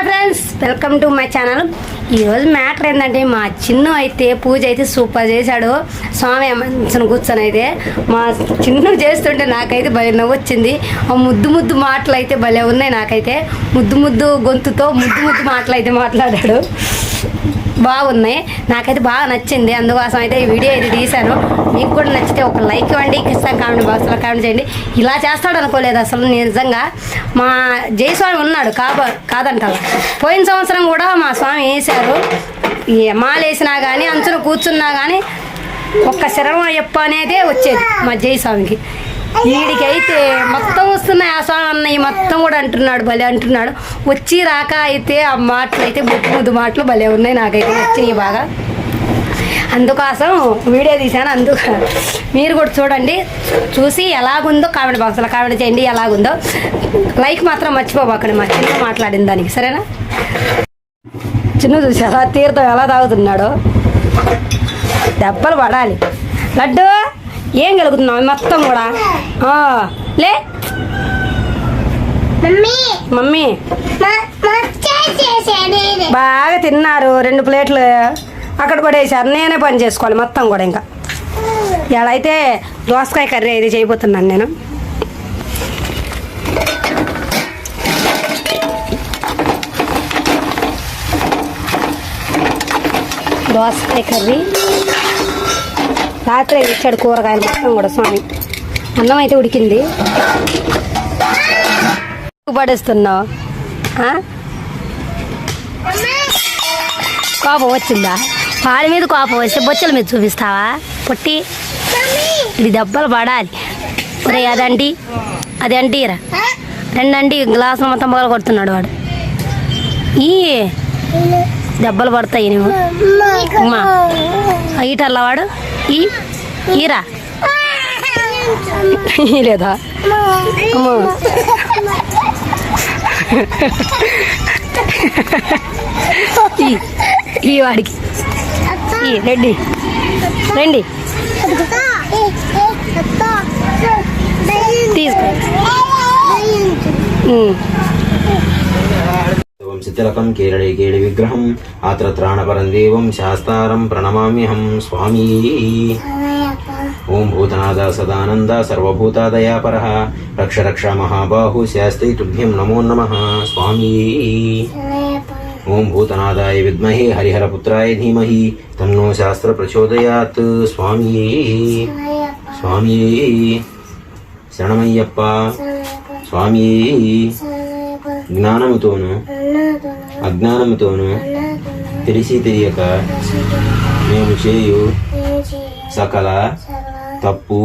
Hi friends welcome to my channel. ఈరోజు matter ఏంటంటే మా చిన్ను అయితే పూజ అయితే సూపర్ చేశాడు. స్వామి మంచిగా కూర్చొని అయితే మా చిన్ను చేస్తుంటే నాకైతే భలే నవ్వు వచ్చింది ఆ ముద్దు ముద్దు మాటలు అయితే భలే ఉన్నాయి నాకైతే. ముద్దు ముద్దు గొంతుతో ముద్దు ముద్దు మాటలు అయితే మాట్లాడాడు. బాగున్నాయి. నాకైతే బాగా నచ్చింది. అందుకోసం అయితే ఈ వీడియో అయితే తీశాను. మీకు కూడా నచ్చితే ఒక లైక్ ఇవ్వండి. కిస్తా కామెంట్ బాక్స్లో కామెంట్ చేయండి. ఇలా చేస్తాడు అనుకోలేదు అసలు నేను నిజంగా. మా జయస్వామి ఉన్నాడు. కాబ కాదంట పోయిన సంవత్సరం కూడా మా స్వామి వేశారు. ఈ కానీ అంచున కూర్చున్నా కానీ ఒక్క శరణం అయ్యప్ప అనేదే వచ్చేది మా జయస్వామికి. వీడికైతే మొత్తం వస్తున్నాయి ఆ స్వామి అన్నయ్య మొత్తం కూడా అంటున్నాడు భలే అంటున్నాడు. వచ్చి రాక అయితే ఆ మాటలు అయితే ముద్దు ముద్దు మాటలు భలే ఉన్నాయి నాకైతే వచ్చినాయి బాగా. అందుకోసం వీడియో తీశాను అందుకు మీరు కూడా చూడండి. చూసి ఎలాగుందో కామెంట్ బాక్స్లో కామెంట్ చేయండి ఎలాగుందో. లైక్ మాత్రం మర్చిపోబాకండి మా చిన్న మాట్లాడిన దానికి సరేనా? చిన్న చూసి ఎలా తీర్థం ఎలా తాగుతున్నాడో. దెబ్బలు పడాలి. లడ్డు! ఏం కలుగుతున్నావు? మొత్తం కూడా? లే. మమ్మీ. బాగా తిన్నారు రెండు ప్లేట్లు అక్కడ పడేసారు నేనే పని చేసుకోవాలి మొత్తం కూడా ఇంకా. ఇలా అయితే దోసకాయ కర్రీ అయితే చేయబోతున్నాను నేను. దోసకాయ కర్రీ. రాత్రి ఇచ్చాడు కూరగాయలు మొత్తం కూడా స్వామి. అన్నం అయితే ఉడికింది. పడేస్తున్నావు? కోపం వచ్చిందా? పాడి మీద కోపం వస్తే బొచ్చల మీద చూపిస్తావా? పొట్టి. ఇది దెబ్బలు పడాలి. ఒరే అదంటి అది అంటీరా రెండంటి గ్లాసులు మొత్తం పగల కొడుతున్నాడు వాడు. ఈ దెబ్బలు పడతాయి నువ్వు అమ్మా. ఈటల్లా వాడు? ఈ ఈరా లేదా? అమ్మో ఈ ఈ వాడికి. ఈ రెడ్డి రండి. తీసుకో. ఉమ్. వంశతిలకం కేళి విగ్రహం. ఆత్ర త్రాణపరం దేవం శాస్తారం ప్రణమామ్యహం స్వామి. ఓం భూతనాథ సదానంద సర్వభూతాదయాపర. రక్ష రక్ష మహాబాహు శాస్త్రి తుభ్యం నమో నమ స్వామి. ఓం భూతనాథాయ విద్మహే హరిహరపుత్రాయ ధీమహి తన్నో శాస్త్ర ప్రచోదయాత్ స్వామి. స్వామి. శరణమయ్యప్ప. స్వామి. జ్ఞానముతోను. అజ్ఞానముతోను తెలిసి తెలియక మేము చేయు సకల తప్పు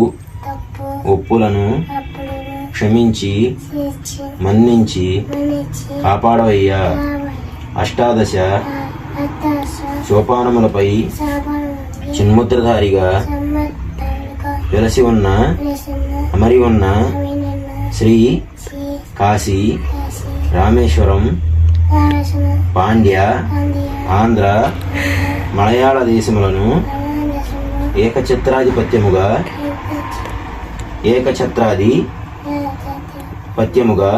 ఒప్పులను క్షమించి మన్నించి కాపాడవయ్యా. అష్టాదశ సోపానములపై చిన్ముద్రధారిగా వెలసి ఉన్న అమరి ఉన్న శ్రీ కాశీ రామేశ్వరం పాండ్య ఆంధ్ర మలయాళ దేశములను ఏకఛత్రాధిపత్యముగా ఏకఛత్రాది పత్యముగా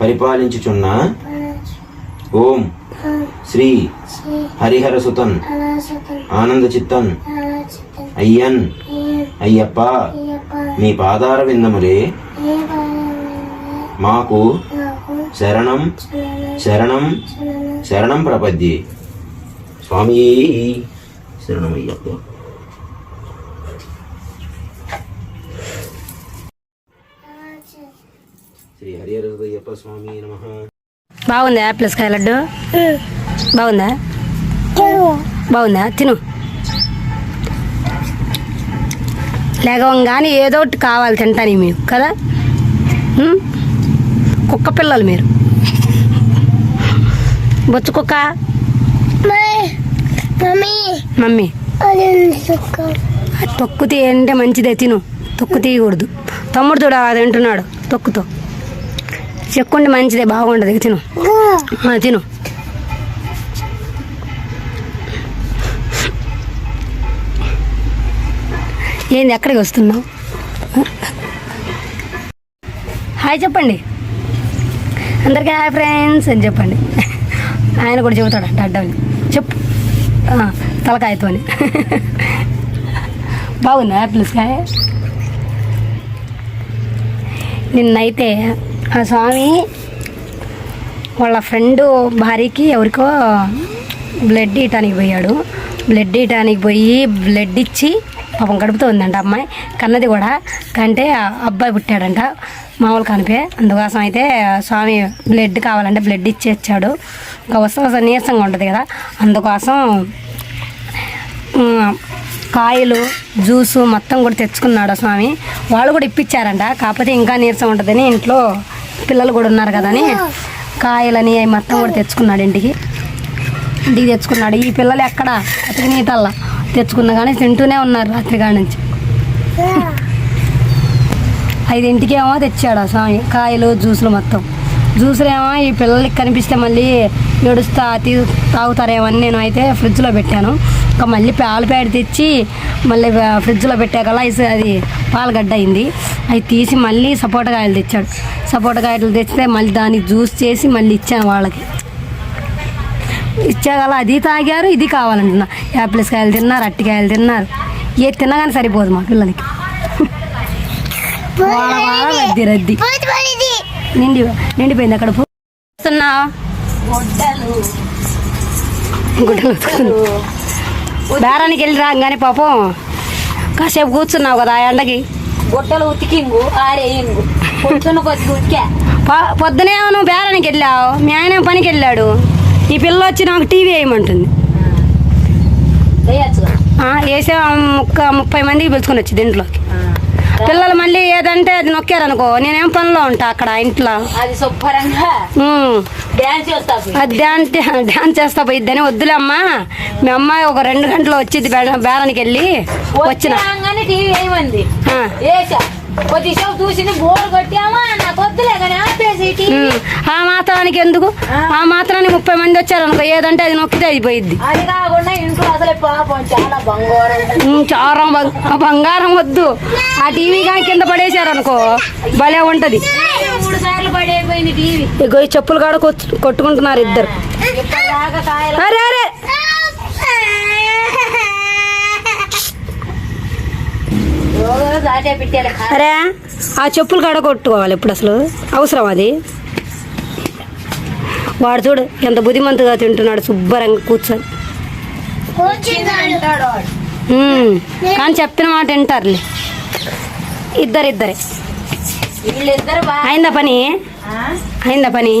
పరిపాలించుచున్న ఓం శ్రీ హరిహర సుతన్ ఆనంద చిత్తన్ అయ్యన్ అయ్యప్ప మీ పాదార విందములే మాకు శరణం శరణం శరణం ప్రపద్యే. స్వామి శరణమయ్యప్ప. శ్రీ హరిహర స్వామి నమ. బాగుందా యాపిల్ కాయ లడ్డు? బాగుందా? బాగుందా? తిను. లేకవంగానే ఏదో ఒకటి కావాలి తింటాను మీరు కదా? కుక్క పిల్లలు మీరు. బొచ్చు కుక్క మమ్మీ. తొక్కు తీ అంటే మంచిదే తిను. తొక్కు తీయకూడదు. తమ్ముడు చూడ అది తింటున్నాడు తొక్కుతో. చెక్కుంటే మంచిదే బాగుండదు. తిను. తిను. ఏంది ఎక్కడికి వస్తున్నావు? హాయ్ చెప్పండి. అందరికీ హాయ్ ఫ్రెండ్స్ అని చెప్పండి. ఆయన కూడా చెబుతాడంట అడ్డమని చెప్పు. తలకాయతో అని బాగుందా యాపిల్స్ కాయ నిన్నైతే ఆ స్వామి వాళ్ళ ఫ్రెండ్ భార్యకి ఎవరికో బ్లడ్ ఇవ్వటానికి పోయాడు. బ్లడ్ ఇవ్వటానికి పోయి బ్లడ్ ఇచ్చి పాపం గడుపుతూ ఉందంట అమ్మాయి. కన్నది కూడా. కంటే అబ్బాయి పుట్టాడంట. మామూలు కనిపే. అందుకోసం అయితే స్వామి బ్లడ్ కావాలంటే బ్లడ్ ఇచ్చి ఇచ్చాడు ఇంకా వస్తా వస్తా నీరసంగా ఉంటుంది కదా. అందుకోసం కాయలు జ్యూసు మొత్తం కూడా తెచ్చుకున్నాడు స్వామి. వాళ్ళు కూడా ఇప్పించారంట కాకపోతే ఇంకా నీరసం ఉంటుందని ఇంట్లో పిల్లలు కూడా ఉన్నారు కదా అని కాయలని అవి మొత్తం కూడా తెచ్చుకున్నాడు ఇంటికి. ఇంటికి తెచ్చుకున్నాడు. ఈ పిల్లలు ఎక్కడ? అతికి నీటల్లా తెచ్చుకున్నా కానీ తింటూనే ఉన్నారు రాత్రి కాడ నుంచి. ఐదింటికి ఏమో తెచ్చాడు ఆ స్వామి. కాయలు జ్యూసులు మొత్తం. జ్యూసులు ఏమో ఈ పిల్లలకి కనిపిస్తే మళ్ళీ ఏడుస్తా తీ తాగుతారేమో అని నేను అయితే ఫ్రిడ్జ్లో పెట్టాను. ఇంకా మళ్ళీ పాలు ప్యాడ్ తెచ్చి మళ్ళీ ఫ్రిడ్జ్లో పెట్టాక ఇస- అది పాలగడ్డ అయింది. అవి తీసి మళ్ళీ సపోటా కాయలు తెచ్చాడు. సపోటా కాయలు తెచ్చితే మళ్ళీ దాన్ని జ్యూస్ చేసి మళ్ళీ ఇచ్చాను వాళ్ళకి. ఇచ్చాగల అది తాగారు ఇది కావాలంటున్నా. యాపిల్స్ కాయలు తిన్నారు అట్టికాయలు తిన్నారు ఏ తినగానే సరిపోదు మా పిల్లలకి. రద్దీ రద్దీ. నిండి నిండిపోయింది అక్కడ గుడ్డలు. బేరానికి వెళ్ళి రాగానే పాపం కాసేపు కూర్చున్నావు కదా ఆ ఎండకి. గుట్టలు ఉతికింగు ఆరేయింగు. పొద్దున ఉతికా. నువ్వు బేరానికి వెళ్ళావు మీ ఆయన పనికి వెళ్ళాడు. ఈ పిల్ల వచ్చి నాకు టీవీ వేయమంటుంది. వేసే ముక్క ముప్పై మందికి పిలుచుకొని వచ్చి దీంట్లోకి. పిల్లలు మళ్ళీ ఏదంటే అది నొక్కారనుకో నేనేం పనిలో ఉంటా అక్కడ ఇంట్లో? అది డ్యాన్స్ డ్యాన్స్ చేస్తా పోయిద్దని వద్దులే అమ్మా. మీ అమ్మాయి ఒక రెండు గంటలు వచ్చింది బేరానికి వెళ్ళి వచ్చిన. వచ్చినాగానే టీవీ వేయమంది ఆ, వేసా కొద్దిసేపు చూసింది బోర్ కొట్టామా నాకు వద్దులే కానీ ఆ మాత్రానికి ఎందుకు? ఆ. మాత్రానికి ముప్పై మంది వచ్చారనుకో ఏదంటే అది నొక్కితే అయిపోయిద్ది. అది కాకుండా ఇంట్లో అసలే పాపం చాలా బంగారం. చాలా వద్దు. ఆ టీవీ కానీ కింద పడేశారనుకో భలే ఉంటది. మూడు సార్లు పడైపోయింది టీవీ. చెప్పులు కాడ కొట్టు- కొట్టుకుంటున్నారు ఇద్దరు. అరే అరే ఆ చెప్పులు కాడ కొట్టుకోవాలి ఇప్పుడు అసలు? అవసరం అది? వాడు చూడు ఎంత బుద్ధిమంతుగా తింటున్నాడు శుభ్రంగా కూర్చొని. కానీ చెప్పిన మాట వింటారులే. ఇద్దరిద్దరే. అయిందా పని? అయిందా పని?